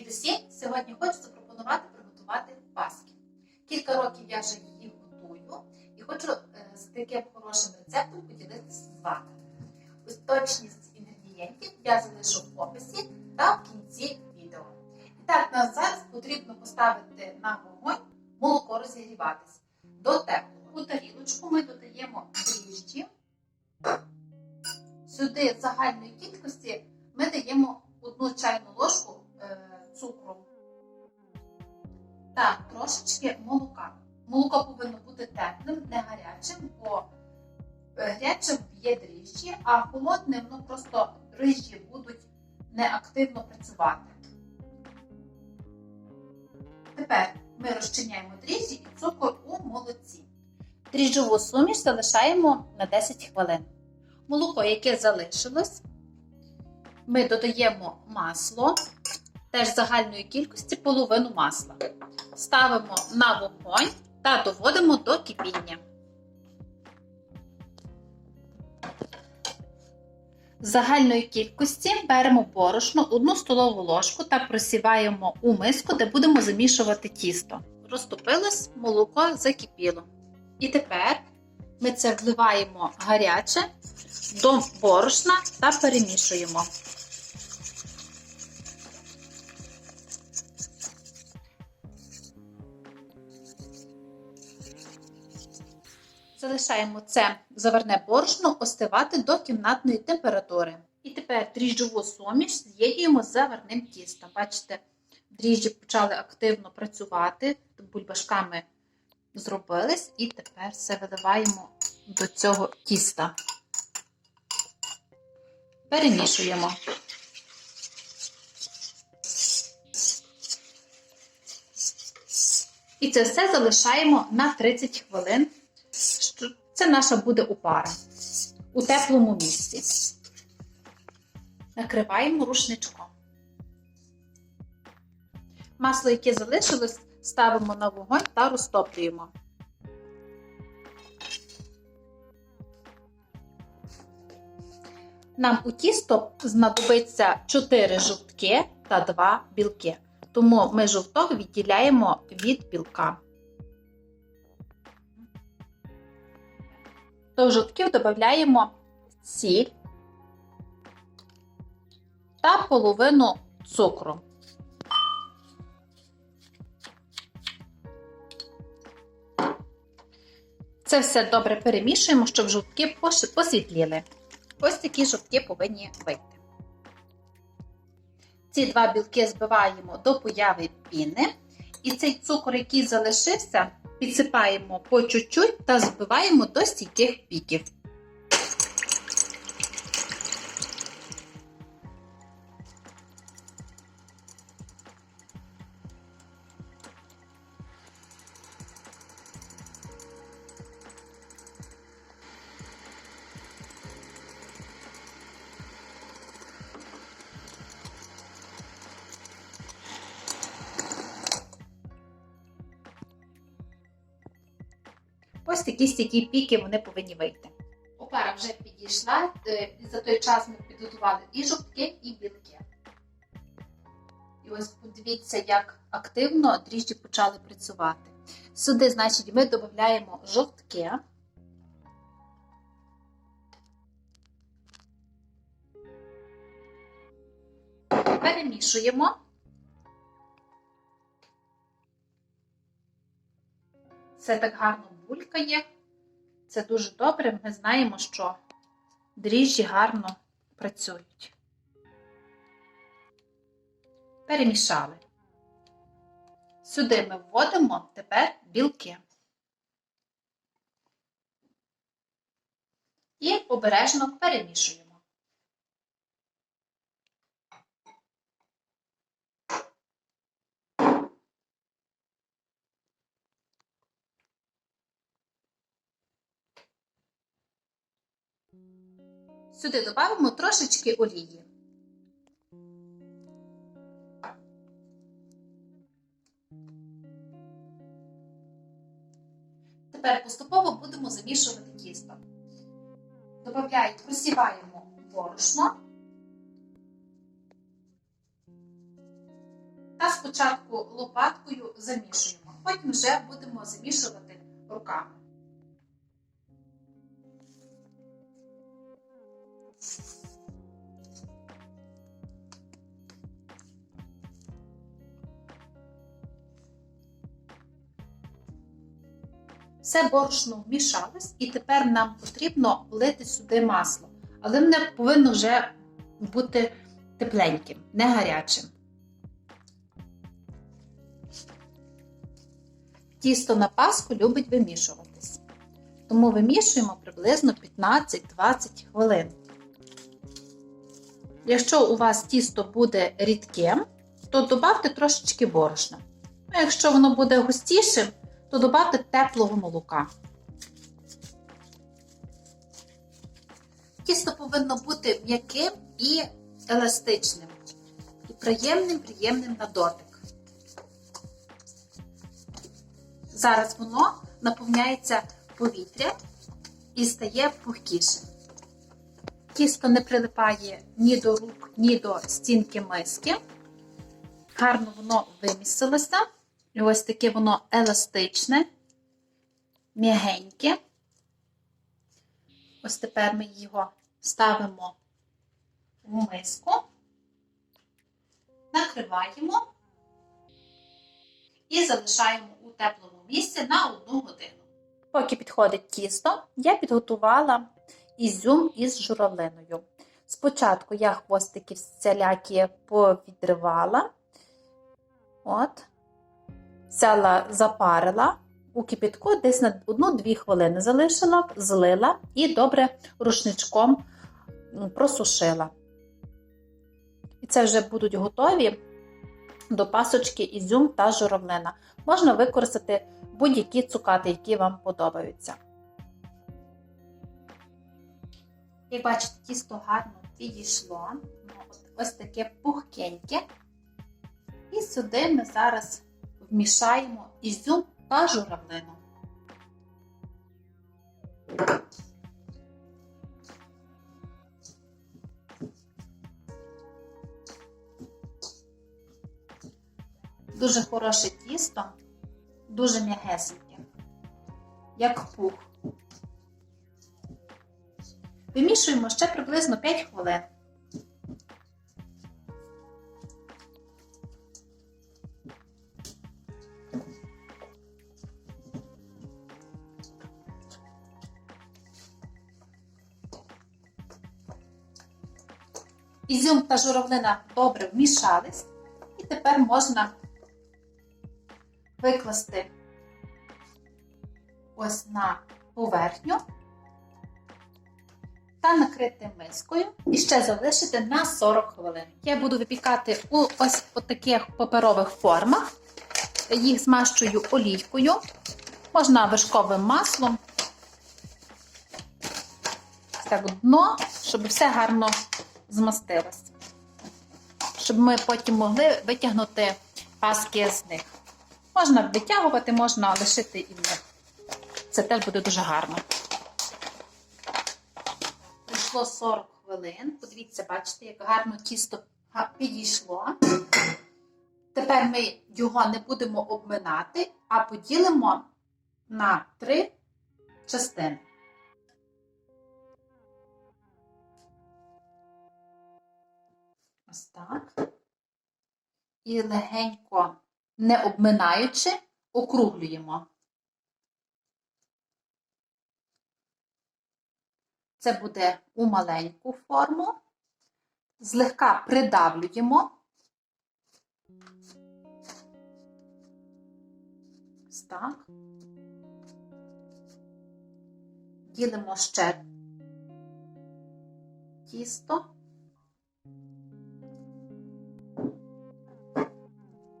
Привіт усім! Сьогодні хочу запропонувати приготувати паски. Кілька років я вже її готую і хочу е, з таким хорошим рецептом поділитися з вами. Ось Точність інгредієнтів я залишу в описі та в кінці відео. І так, нас зараз потрібно поставити на вогонь молоко розігріватись до теплого. У тарілочку ми додаємо дріжджі. Сюди загальної кількості ми даємо одну чайну ложку цукру та трошечки молока. Молоко повинно бути теплим, не гарячим, бо е, гаряче б'є дріжджі, а холодне воно просто дріжджі будуть неактивно працювати. Тепер ми розчиняємо дріжджі і цукор у молоці. Дріжджову суміш залишаємо на 10 хвилин. Молоко, яке залишилось, ми додаємо масло, теж загальної кількості половину масла. Ставимо на вогонь та доводимо до кипіння. З загальної кількості беремо борошно, 1 столову ложку та просіваємо у миску, де будемо замішувати тісто. Розтопилось, молоко закипіло. І тепер ми це вливаємо гаряче до борошна та перемішуємо. Залишаємо це заварне борошно остивати до кімнатної температури. І тепер дріжджову суміш з'єднуємо з заварним тістом. Бачите, дріжджі почали активно працювати, бульбашками зробились, і тепер все виливаємо до цього тіста. Перемішуємо. І це все залишаємо на 30 хвилин. Це наша буде опара у теплому місці. Накриваємо рушничком. Масло, яке залишилось, ставимо на вогонь та розтоплюємо. Нам у тісто знадобиться 4 жовтки та 2 білки. Тому ми жовток відділяємо від білка. До жовтків додаємо сіль та половину цукру. Це все добре перемішуємо, щоб жовтки посвітліли. Ось такі жовтки повинні вийти. Ці два білки збиваємо до появи піни. І цей цукор, який залишився, підсипаємо по чуть-чуть та збиваємо до стійких піків. Ось такі стійкі піки вони повинні вийти. Опара вже підійшла, е, за той час ми підготували і жовтки, і білки. І ось подивіться, як активно дріжджі почали працювати. Сюди, значить, ми додаємо жовтки. Перемішуємо. Все так гарно булькає. Це дуже добре. Ми знаємо, що дріжджі гарно працюють. Перемішали. Сюди ми вводимо тепер білки. І обережно перемішуємо. Сюди додамо трошечки олії. Тепер поступово будемо замішувати тісто. Додаємо, просіваємо борошно. Та спочатку лопаткою замішуємо, потім вже будемо замішувати руками. Все борошно вмішалось, і тепер нам потрібно влити сюди масло. Але воно повинно вже бути тепленьким, не гарячим. Тісто на паску любить вимішуватись. Тому вимішуємо приблизно 15-20 хвилин. Якщо у вас тісто буде рідким, то додавте трошечки борошна. А якщо воно буде густішим, то додавте теплого молока. Тісто повинно бути м'яким і еластичним, і приємним, приємним на дотик. Зараз воно наповняється повітрям і стає пухкішим. Тісто не прилипає ні до рук, ні до стінки миски. Гарно воно вимістилося. І ось таке воно еластичне, м'ягеньке. Ось тепер ми його ставимо в миску, накриваємо і залишаємо у теплому місці на одну годину. Поки підходить тісто, я підготувала ізюм із журавлиною. Спочатку я хвостики всілякі повідривала. От. Взяла, запарила у кипятку десь на 1-2 хвилини залишила, злила і добре рушничком просушила. І це вже будуть готові до пасочки ізюм та журавлина. Можна використати будь-які цукати, які вам подобаються. Як бачите, тісто гарно підійшло. Ось таке пухкеньке. І сюди ми зараз вмішаємо ізюм та журавлину. Дуже хороше тісто, дуже м'ягесеньке, як пух. Вимішуємо ще приблизно 5 хвилин. Ізюм та журавлина добре вмішались, і тепер можна викласти ось на поверхню та накрити мискою і ще залишити на 40 хвилин. Я буду випікати у ось таких паперових формах. Їх змащую олійкою, можна вершковим маслом. Так, дно, щоб все гарно змастилось. Щоб ми потім могли витягнути паски з них. Можна витягувати, можна лишити і в них. Це теж буде дуже гарно. Пройшло 40 хвилин. Подивіться, бачите, як гарно тісто підійшло. Тепер ми його не будемо обминати, а поділимо на три частини. Ось так. І легенько, не обминаючи, округлюємо. Це буде у маленьку форму. Злегка придавлюємо. Ось так. Ділимо ще тісто.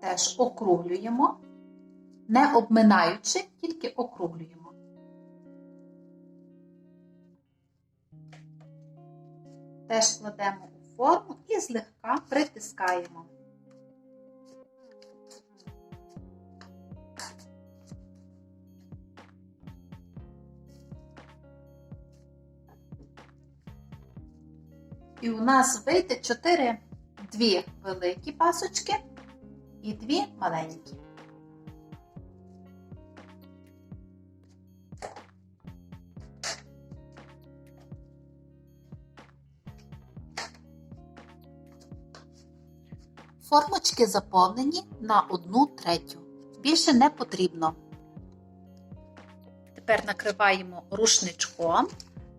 Теж округлюємо, не обминаючи, тільки округлюємо. Теж кладемо у форму і злегка притискаємо. І у нас вийде 4 дві великі пасочки і дві маленькі. Формочки заповнені на одну третю. Більше не потрібно. Тепер накриваємо рушничком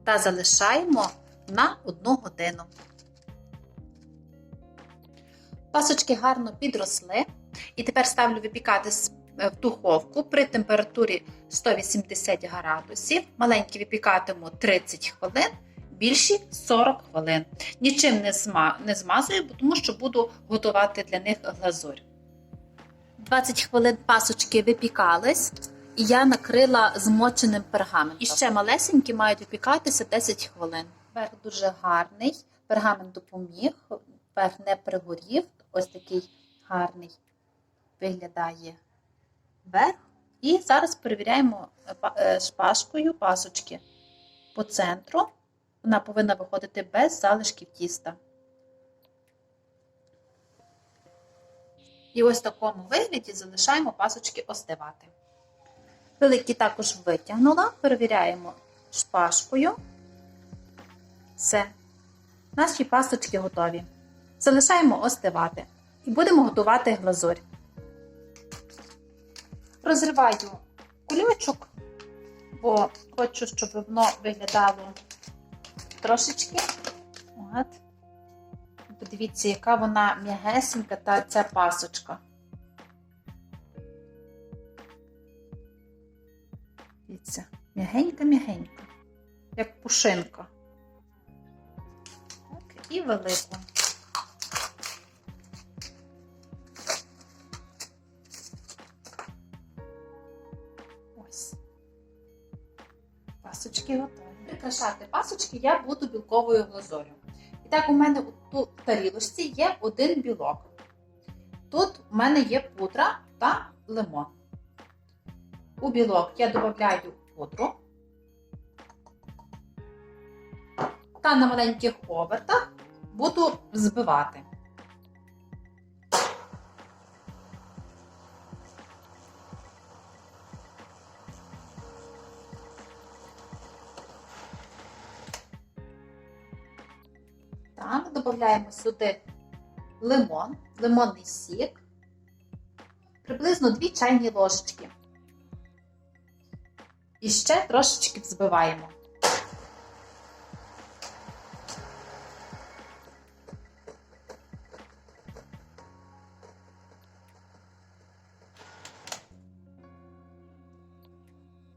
та залишаємо на одну годину. Пасочки гарно підросли. І тепер ставлю випікати в духовку при температурі 180 градусів. Маленькі випікатиму 30 хвилин, більші 40 хвилин. Нічим не, зма... не змазую, тому що буду готувати для них глазурь. 20 хвилин пасочки випікались, і я накрила змоченим пергаментом. І ще малесенькі мають випікатися 10 хвилин. Верх дуже гарний, пергамент допоміг, верх не пригорів. Ось такий гарний виглядає верх. І зараз перевіряємо шпажкою пасочки по центру. Вона повинна виходити без залишків тіста. І ось в такому вигляді залишаємо пасочки остивати. Великі також витягнула, перевіряємо шпажкою. Все. Наші пасочки готові. Залишаємо остивати. І будемо готувати глазурь. Розриваю кульочок, бо хочу, щоб воно виглядало трошечки. От. Подивіться, яка вона м'ягесенька та ця пасочка. Дивіться, м'ягенька-м'ягенька, як пушинка. Так, і велику. Ось. Пасочки готові. Прикрашати пасочки я буду білковою глазурю. І так, у мене у тарілочці є один білок. Тут у мене є пудра та лимон. У білок я додаю пудру. Та на маленьких обертах буду взбивати. Додаємо сюди лимон, лимонний сік, приблизно 2 чайні ложечки. І ще трошечки взбиваємо.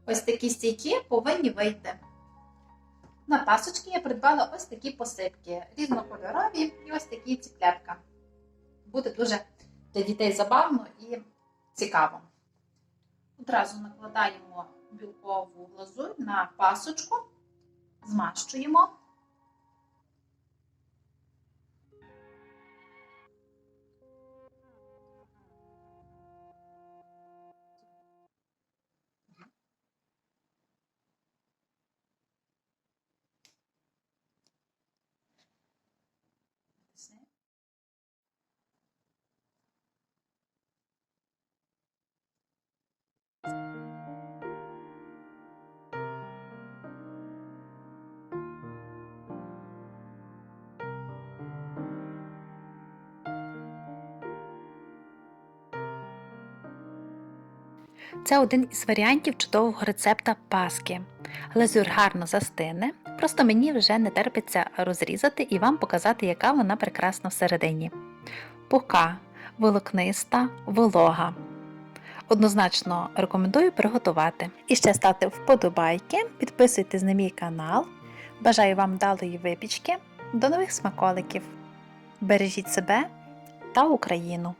Ось такі стійки повинні вийти. Пасочки я придбала ось такі посипки, різнокольорові і ось такі ціплятка. Буде дуже для дітей забавно і цікаво. Одразу накладаємо білкову глазурь на пасочку, змащуємо. Це один із варіантів чудового рецепта паски. Глазур гарно застине, просто мені вже не терпиться розрізати і вам показати, яка вона прекрасна всередині. Пука, волокниста, волога. Однозначно рекомендую приготувати. І ще ставте вподобайки, підписуйтесь на мій канал. Бажаю вам вдалої випічки. До нових смаколиків! Бережіть себе та Україну!